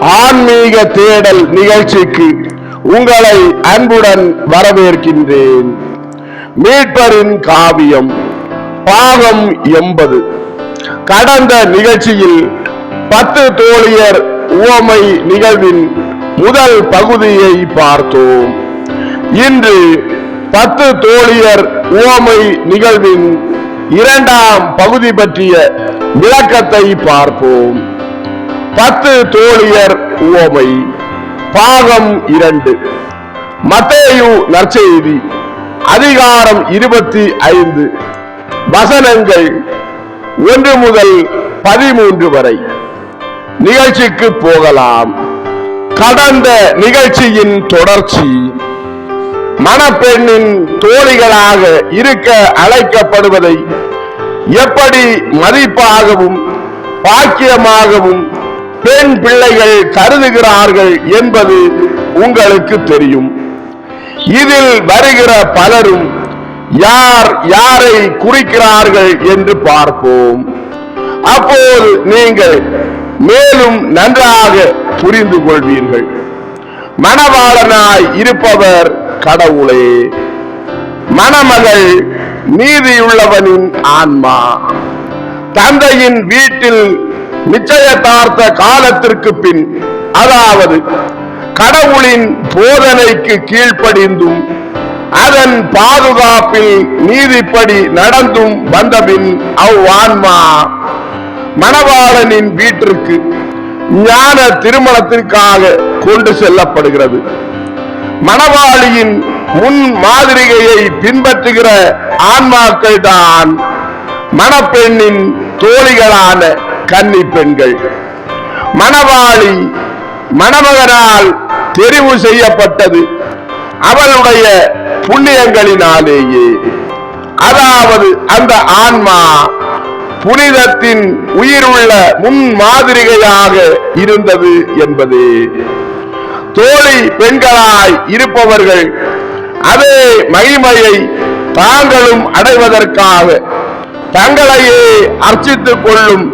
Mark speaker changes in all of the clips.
Speaker 1: ஆன்மீக தேடல் நிகழ்ச்சிக்கு உங்களை அன்புடன் வரவேற்கின்றேன். மீட்பரின் காவியம் பாகம் எண்பது. கடந்த நிகழ்ச்சியில் பத்து தோழியர் உவமை நிகழ்வின் முதல் பகுதியை பார்த்தோம். இன்று பத்து தோழியர் உவமை நிகழ்வின் இரண்டாம் பகுதி பற்றிய விளக்கத்தை பார்ப்போம். பத்து தோழியர் உவமை. பாகம் இரண்டு. மத்தேயு நற்செய்தி. அதிகாரம் இருபத்தி ஐந்து. வசனங்கள் ஒன்று முதல் பதிமூன்று வரை. நிகழ்ச்சிக்கு போகலாம். கடந்த நிகழ்ச்சியின் தொடர்ச்சி. மணப்பெண்ணின் தோழிகளாக இருக்க அழைக்கப்படுவதை எப்படி மதிப்பாகவும் பாக்கியமாகவும் பெண் பிள்ளைகள் கருதுகிறார்கள் என்பது உங்களுக்கு தெரியும். இதில் வருகிற பலரும் யார் யாரை குறிக்கிறார்கள் என்று பார்ப்போம். அப்போது நீங்கள் மேலும் நன்றாக புரிந்து கொள்வீர்கள். மணவாளனாய் இருப்பவர் கடவுளே. மணமகள் நீதியுள்ளவனின் ஆன்மா. தந்தையின் வீட்டில் நிச்சயதார்த்த காலத்திற்கு பின் அதாவது கடவுளின் போதனைக்கு கீழ்ப்படிந்தும் அதன் பாதுகாப்பில் நீதிப்படி நடந்தும் வந்தபின் அவ்வான்மா மணவாளனின் வீட்டிற்கு ஞான திருமணத்திற்காக கொண்டு செல்லப்படுகிறது. மணவாளியின் முன் மாதிரிகையை பின்பற்றுகிற ஆன்மாக்கள் தான் மணப்பெண்ணின் தோழிகளான கன்னி பெண்கள். மணவாளி மணமகனால் தெரிவு செய்யப்பட்டது. அவளுடைய புண்ணியங்களினாலேயே. அதாவது அந்த ஆன்மா புனிதத்தின் உயிருள்ள முன் மாதிரிகையாக இருந்தது என்பதே. தோழி பெண்களாய் இருப்பவர்கள் அதே மகிமையை தாங்களும் அடைவதற்காக தங்களையே அர்ச்சித்துக் கொள்ளும்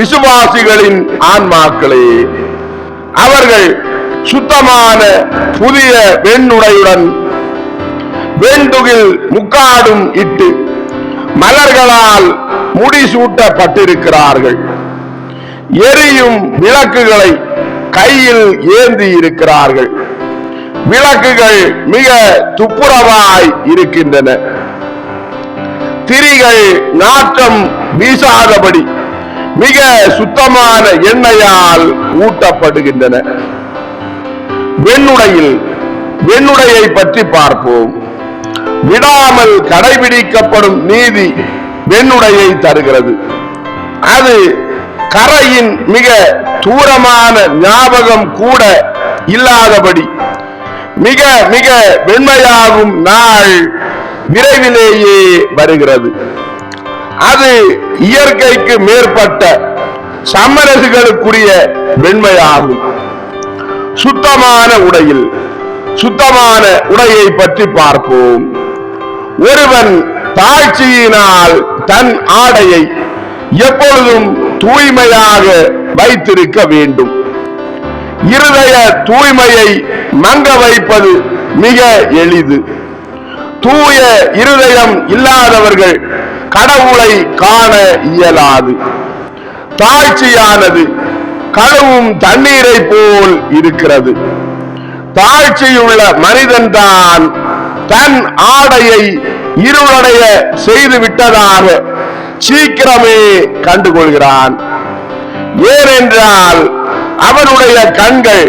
Speaker 1: விசுவாசிகளின் ஆன்மாக்களே அவர்கள் சுத்தமான புதிய வெண்ணுடையுடன் வேண்டுகில் முக்காடும் இட்டு மலர்களால் முடிசூட்டப்பட்டிருக்கிறார்கள். எரியும் விளக்குகளை கையில் ஏந்தி இருக்கிறார்கள் விளக்குகள் மிக துப்புரவாய் இருக்கின்றன. திரிகள் நாற்றம் வீசாதபடி மிக சுத்தமான எண்ணெயால் ஊட்டப்படுகின்றன. வெண்ணுடையில் வெண்ணுடையை பற்றி பார்ப்போம். விடாமல் கடைபிடிக்கப்படும் நீதி வெண்ணுடையை தருகிறது. அது கரையின் மிக தூரமான ஞாபகம் கூட இல்லாதபடி மிக மிக வெண்மையாகும் நாள் விரைவிலேயே வருகிறது. அது இயற்கைக்கு மேற்பட்ட சம்மரசுகளுக்குரிய வெண்மையாகும். சுத்தமான உடையில் சுத்தமான உடையை பற்றி பார்ப்போம். ஒருவன் தாழ்ச்சியினால் தன் ஆடையை எப்பொழுதும் தூய்மையாக வைத்திருக்க வேண்டும். இருதய தூய்மையை மங்க வைப்பது மிக எளிது. தூய இருதயம் இல்லாதவர்கள் கடவுளை காண இயலாது. தாழ்ச்சியானது கழுவும் தண்ணீரை போல் இருக்கிறது. தாழ்ச்சியுள்ள மனிதன்தான் தன் ஆடையை இருளடைய செய்து விட்டதாக சீக்கிரமே கண்டுகொள்கிறான். ஏனென்றால் அவனுடைய கண்கள்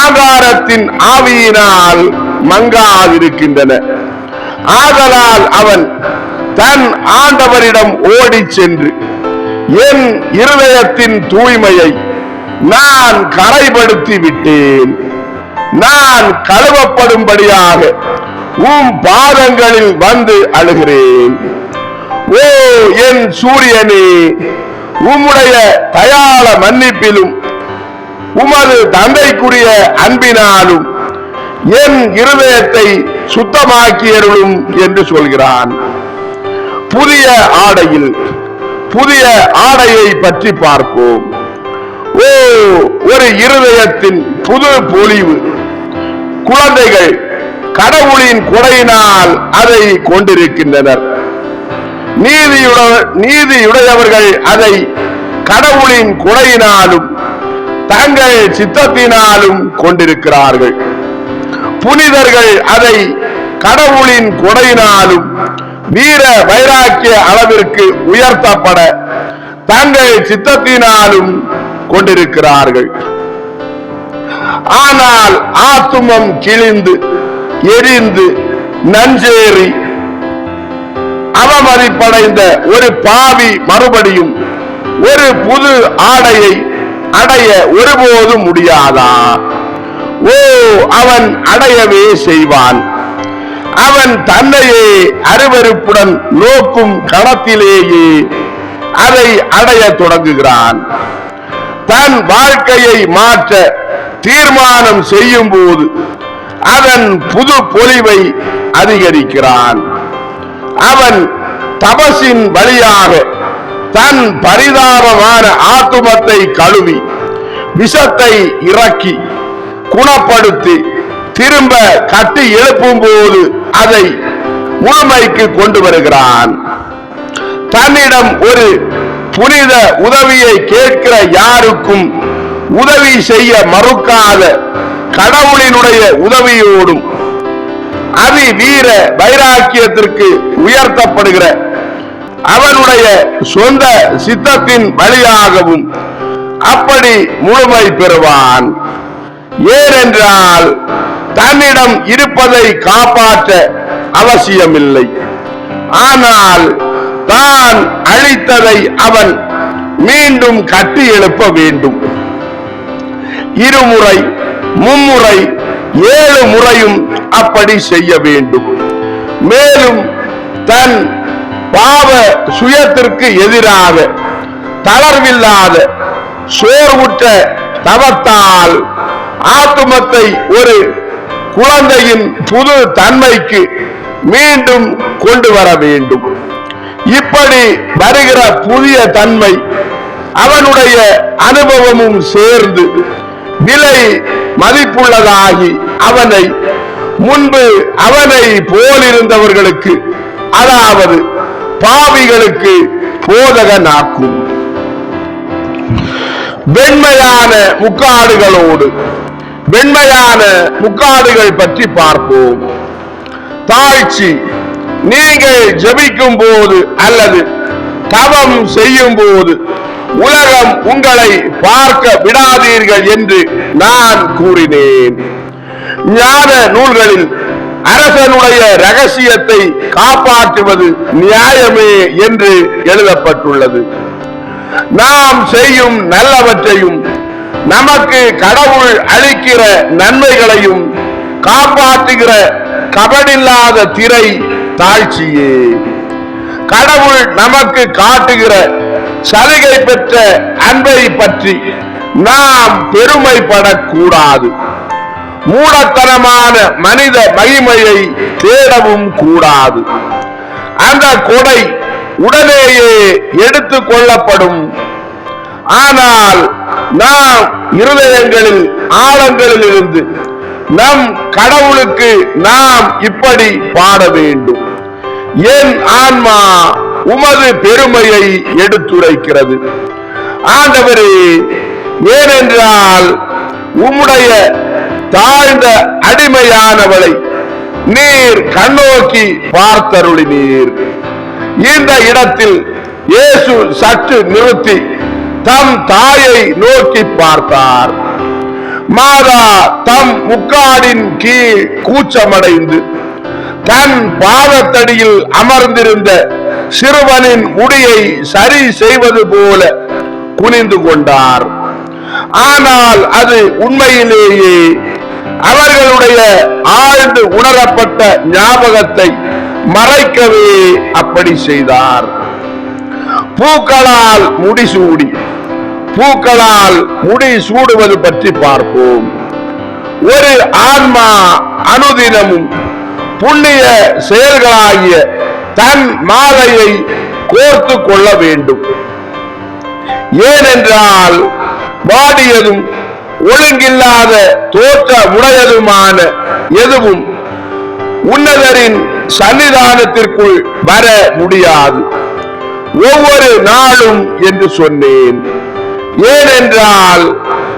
Speaker 1: ஆகாரத்தின் ஆவியினால் மங்காதிருக்கின்றன. ஆதலால் அவன் தன் ஆண்டவரிடம் ஓடிச் சென்று என் இருதயத்தின் தூய்மையை நான் கரைப்படுத்தி விட்டேன் நான் கழுவப்படும்படியாக உம் பாதங்களில் வந்து அழுகிறேன். ஓ என் சூரியனே உம்முடைய தயாள மன்னிப்பிலும் உமது தந்தைக்குரிய அன்பினாலும் என் இருதயத்தை சுத்தமாக்கியருளும் என்று சொல்கிறான். புதிய ஆடையில் புதிய ஆடையை பற்றி பார்ப்போம். ஓ ஒரு இருதயத்தின் புது பொலிவு. குழந்தைகள் கடவுளின் கொடையினால் அதை கொண்டிருக்கின்றனர். நீதியுட நீதியுடையவர்கள் அதை கடவுளின் கொடையினாலும் தங்கள் சித்தத்தினாலும் கொண்டிருக்கிறார்கள். புனிதர்கள் அதை கடவுளின் கொடையினாலும் வீர வைராக்கிய அளவிற்கு உயர்த்தப்பட தங்கள் சித்தத்தினாலும் கொண்டிருக்கிறார்கள். ஆனால் ஆத்துமம் கிழிந்து எரிந்து நஞ்சேறி அவமதிப்படைந்த ஒரு பாவி மறுபடியும் ஒரு புது ஆடையை அடைய ஒருபோதும் முடியாதா? ஓ அவன் அடையவே செய்வான். அவன் தன்னையே அருவருப்புடன் நோக்கும் களத்திலேயே அதை அடைய தொடங்குகிறான். தன் வாழ்க்கையை மாற்ற தீர்மானம் செய்யும் போது அதன் புது பொலிவை அதிகரிக்கிறான். அவன் தபசின் வழியாக தன் பரிதாபமான ஆத்துமத்தை கழுவி விஷத்தை இறக்கி குணப்படுத்தி திரும்ப கட்டி எழுப்பும் போது அதை முழுமைக்கு கொண்டு வருகிறான். தன்னிடம் ஒரு புனித உதவியை கேட்கிற யாருக்கும் உதவி செய்ய மறுக்காத கடவுளினுடைய உதவியோடும் அதி வீர வைராக்கியத்திற்கு உயர்த்தப்படுகிற அவனுடைய சொந்த சித்தத்தின் வழியாகவும் அப்படி முழுமை பெறுவான். ஏனென்றால் தன்னிடம் இருப்பதை காப்பாற்ற அவசியமில்லை. ஆனால் தான் அழித்ததை அவன் மீண்டும் கட்டி எழுப்ப வேண்டும். இருமுறை மும்முறை ஏழு முறையும் அப்படி செய்ய வேண்டும். மேலும் தன் பாவ சுயத்திற்கு எதிராக தளர்வில்லாத சோர்வுற்ற தவத்தால் ஆத்துமத்தை ஒரு குழந்தையின் புது தன்மைக்கு மீண்டும் கொண்டு வர வேண்டும். இப்படி வருகிற புதிய தன்மை அவனுடைய அனுபவமும் சேர்ந்து விலை மதிப்புள்ளதாகி அவனை முன்பு அவனை போலிருந்தவர்களுக்கு அதாவது பாவிகளுக்கு போதகனாக்கும். வெண்மையான முக்காடுகளோடு வெண்மையான முக்காடுகள் பற்றி பார்ப்போம். தாழ்ச்சி நீங்கள் ஜபிக்கும் போது அல்லது தவம் செய்யும் போது உலகம் உங்களை பார்க்க விடாதீர்கள் என்று நான் கூறினேன். ஞான நூல்களில் அரசனுடைய ரகசியத்தை காப்பாற்றுவது நியாயமே என்று எழுதப்பட்டுள்ளது. நாம் செய்யும் நல்லவற்றையும் நமக்கு கடவுள் அளிக்கிற நன்மைகளையும் காப்பாற்றுகிற கபடில்லாத திரை தாழ்ச்சியே. கடவுள் நமக்கு காட்டுகிற சலுகை பெற்ற அன்பை பற்றி நாம் பெருமைப்படக்கூடாது. மூடத்தனமான மனித மகிமையை தேடவும் கூடாது. அந்த கொடை உடனேயே எடுத்துக் கொள்ளப்படும். ஆனால் நாம் இருதயங்களில் ஆழங்களில் இருந்து நம் கடவுளுக்கு நாம் இப்படி பாட வேண்டும். என் ஆன்மா உமது பெருமையை எடுத்துரைக்கிறது. ஆண்டவரே ஏனென்றால் உம்முடைய தாழ்ந்த அடிமையானவளை நீர் கண்ணோக்கி பார்த்தருளினீர். இந்த இடத்தில் இயேசு சற்று நிறுத்தி தம் தாயை நோக்கி பார்த்தார். மாதா தம் முக்காடின் கீழ் கூச்சமடைந்து தன் பாதத்தடியில் அமர்ந்திருந்த சிறுவனின் முடியை சரி செய்வது போல குனிந்து கொண்டார். ஆனால் அது உண்மையிலேயே அவர்களுடைய ஆழ்ந்து உணரப்பட்ட ஞாபகத்தை மறைக்கவே அப்படி செய்தார். பூக்களால் முடிசூடி பூக்களால் முடி சூடுவது பற்றி பார்ப்போம். ஒரு ஆன்மா அனுதினமும் புண்ணிய செயல்களாகிய தன் மாலையை கோர்த்து கொள்ள வேண்டும். ஏனென்றால் வாடியதும் ஒழுங்கில்லாத தோற்ற உடையதுமான எதுவும் உன்னதரின் சன்னிதானத்திற்குள் வர முடியாது. ஒவ்வொரு நாளும் என்று சொன்னேன். ஏனென்றால்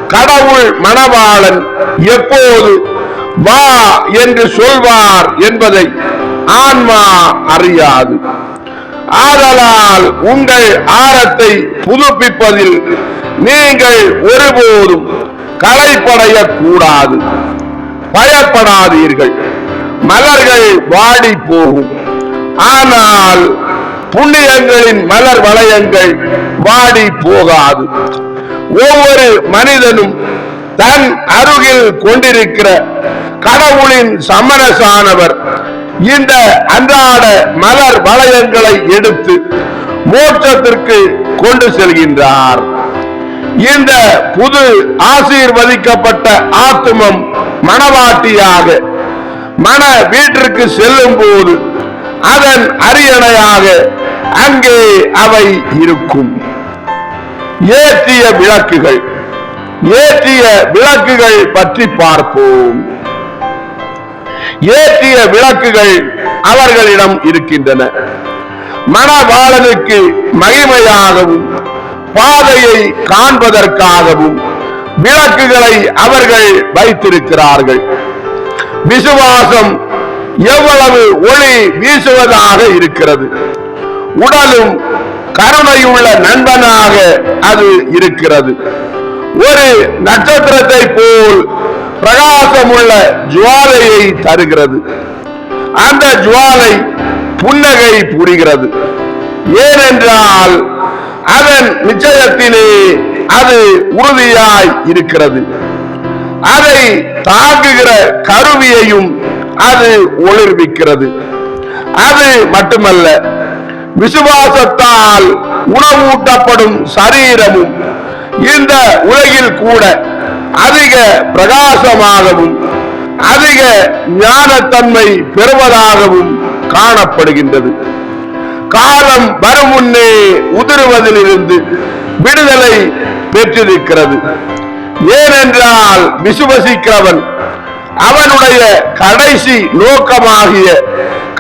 Speaker 1: கடவுள் மணவாளன் எப்போது வா என்று சொல்வார் என்பதை ஆன்மா அறியாது. ஆதலால் உங்கள் ஆரத்தை புதுப்பிப்பதில் நீங்கள் ஒருபோதும் களைப்படைய கூடாது பயப்படாதீர்கள். மலர்கள் வாடி போகும் ஆனால் புண்ணியங்களின் மலர் வளையங்கள் வாடி போகாது. ஒவ்வொரு மனிதனும் தன் அருகில் கொண்டிருக்கிற கடவுளின் சமரசானவர் இந்த அன்றாட மலர் வளையங்களை எடுத்து மோட்சத்திற்கு கொண்டு செல்கின்றார். இந்த புது ஆசீர்வதிக்கப்பட்ட ஆத்துமம் மணவாட்டியாக மன வீட்டிற்கு செல்லும் போது அதன் அரியணையாக அங்கே அவை இருக்கும். ஏற்றிய விளக்குகள் ஏற்றிய விளக்குகள் பற்றி பார்ப்போம். ஏற்றிய விளக்குகள் அவர்களிடம் இருக்கின்றன. மணவாளனுக்கு மகிமையாகவும் பாதையை காண்பதற்காகவும் விளக்குகளை அவர்கள் வைத்திருக்கிறார்கள். விசுவாசம் எவ்வளவு ஒளி வீசுவதாக இருக்கிறது. உடலும் கருணையுள்ள நண்பனாக அது இருக்கிறது. ஒரு நட்சத்திரத்தை போல் பிரகாசமுள்ள ஜுவாலையை தருகிறது. அந்த ஜுவாலை புன்னகை புரிகிறது. ஏனென்றால் அதன் நிச்சயத்திலே அது உறுதியாய் இருக்கிறது. அதை தாங்குகிற கருவியையும் அது ஒளிர்விக்கிறது. அது மட்டுமல்ல விசுவாசத்தால் உணவூட்டப்படும் சரீரமும் இந்த உலகில் கூட அதிக பிரகாசமாகவும் அதிக ஞானத்தன்மை பெறுவதாகவும் காணப்படுகின்றது. காலம் வரும் முன்னே உதிருவதிலிருந்து விடுதலை பெற்றிருக்கிறது. ஏனென்றால் விசுவசிக்கிறவன் அவனுடைய கடைசி நோக்கமாகிய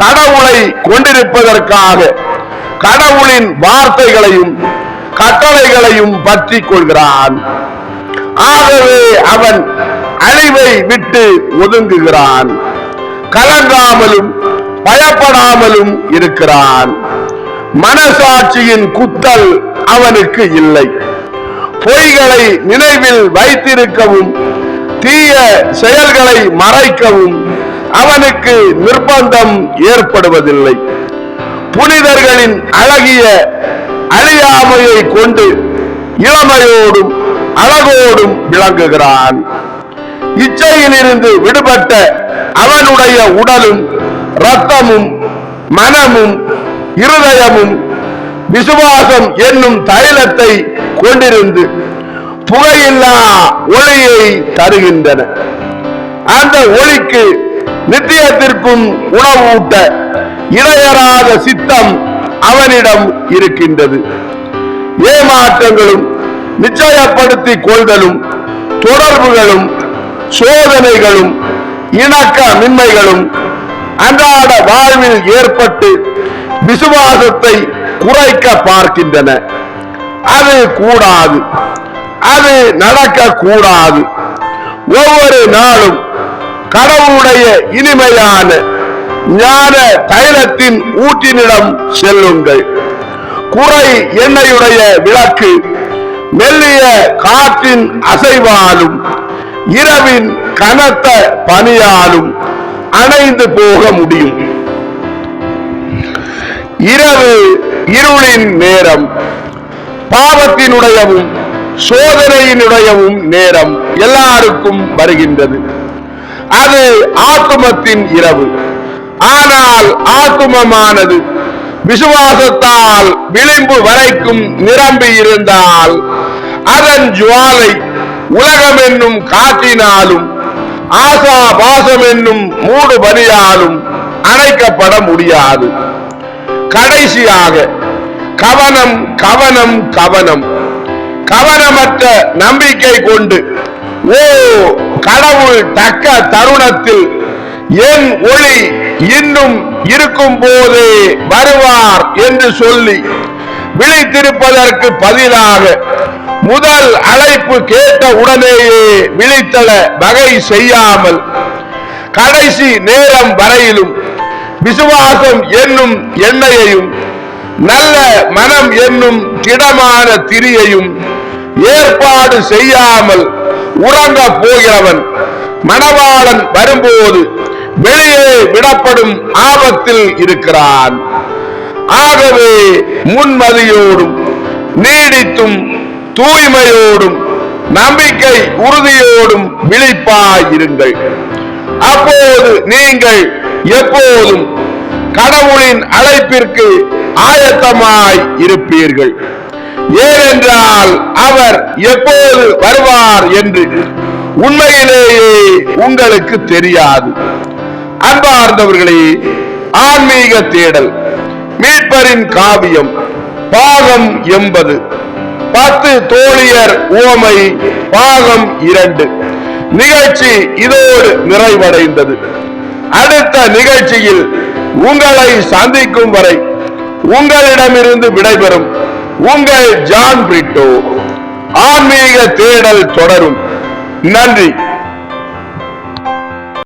Speaker 1: கடவுளை கொண்டிருப்பதற்காக கடவுளின் வார்த்தைகளையும் கட்டளைகளையும் பற்றி கொள்கிறான். ஆகவே அவன் அழிவை விட்டு ஒதுங்குகிறான். கலங்காமலும் பயப்படாமலும் இருக்கிறான். மனசாட்சியின் குத்தல் அவனுக்கு இல்லை. பொய்களை நினைவில் வைத்திருக்கவும் தீய செயல்களை மறைக்கவும் அவனுக்கு நிர்பந்தம் ஏற்படுவதில்லை. புனிதர்களின் அழகிய அழியாமையை கொண்டு இளமையோடும் அழகோடும் விளங்குகிறான். இச்சையிலிருந்து விடுபட்ட அவனுடைய உடலும் ரத்தமும் மனமும் இருதயமும் விசுவாசம் என்னும் தைலத்தை கொண்டிருந்து புகையில்லா ஒளியை தருகின்றன. அந்த ஒளிக்கு நித்தியத்திற்கும் உணவூட்ட இடையறாத சித்தம் அவனிடம் இருக்கின்றது. ஏமாற்றங்களும் நிச்சயப்படுத்திக் கொள்தலும் தொடர்புகளும் சோதனைகளும் இணக்க மின்மைகளும் அன்றாட வாழ்வில் ஏற்பட்டு விசுவாசத்தை குறைக்க பார்க்கின்றன. அது கூடாது. அது நடக்க கூடாது ஒவ்வொரு நாளும் கடவுளுடைய இனிமையான ஞான தைலத்தின் ஊட்டினிடம் செல்லுங்கள். குறை எண்ணெயுடைய விளக்கு மெல்லிய காற்றின் அசைவாலும் இரவின் கனத்த பனியாலும் அணைந்து போக முடியும். இரவு இருளின் நேரம் பாவத்தினுடையவும் சோதனையினுடையவும் நேரம் எல்லாருக்கும் வருகின்றது. அது ஆத்துமத்தின் இரவு. ஆனால் ஆத்துமமானது. விசுவாசத்தால் விளிம்பு வரைக்கும் நிரம்பி இருந்தால் அதன் ஜுவாலை உலகம் என்னும் காற்றினாலும் ஆசா பாசம் என்னும் மூடு பலியாலும் அணைக்கப்பட முடியாது. கடைசியாக கவனம் கவனம் கவனம். கவனமற்ற நம்பிக்கை கொண்டு ஓ கடவுள் தக்க தருணத்தில் என் ஒளி இன்னும் இருக்கும் போதே வருவார் என்று சொல்லி விழித்திருப்பதற்கு பதிலாக முதல் அழைப்பு கேட்ட உடனேயே விழித்தள வகை செய்யாமல் கடைசி நேரம் வரையிலும் விசுவாசம் என்னும் எண்ணெயையும் நல்ல மனம் என்னும் திடமான திரியையும் ஏற்பாடு செய்யாமல் உறங்க போகிறவன் மணவாளன் வரும்போது வெளியே விடப்படும் ஆபத்தில் இருக்கிறான். ஆகவே முன்மதியோடும் நீடித்தும் தூய்மையோடும் நம்பிக்கை உறுதியோடும் விழிப்பாயிருங்கள். அப்போது நீங்கள் எப்போதும் கடவுளின் அழைப்பிற்கு ஆயத்தமாய் இருப்பீர்கள். ஏனென்றால் அவர் எப்போது வருவார் என்று உண்மையிலேயே உங்களுக்கு தெரியாது. அன்பார்ந்தவர்களே ஆன்மீக தேடல் மீட்பரின் காவியம் பாகம் எண்பது பத்து தோழியர் உவமை பாகம் இரண்டு. நிகழ்ச்சி இதோடு நிறைவடைந்தது. அடுத்த நிகழ்ச்சியில் உங்களை சந்திக்கும் வரை உங்களிடமிருந்து விடைபெறும் உங்கள் ஜான் பிரிட்டோ. ஆன்மீக தேடல் தொடரும். நன்றி.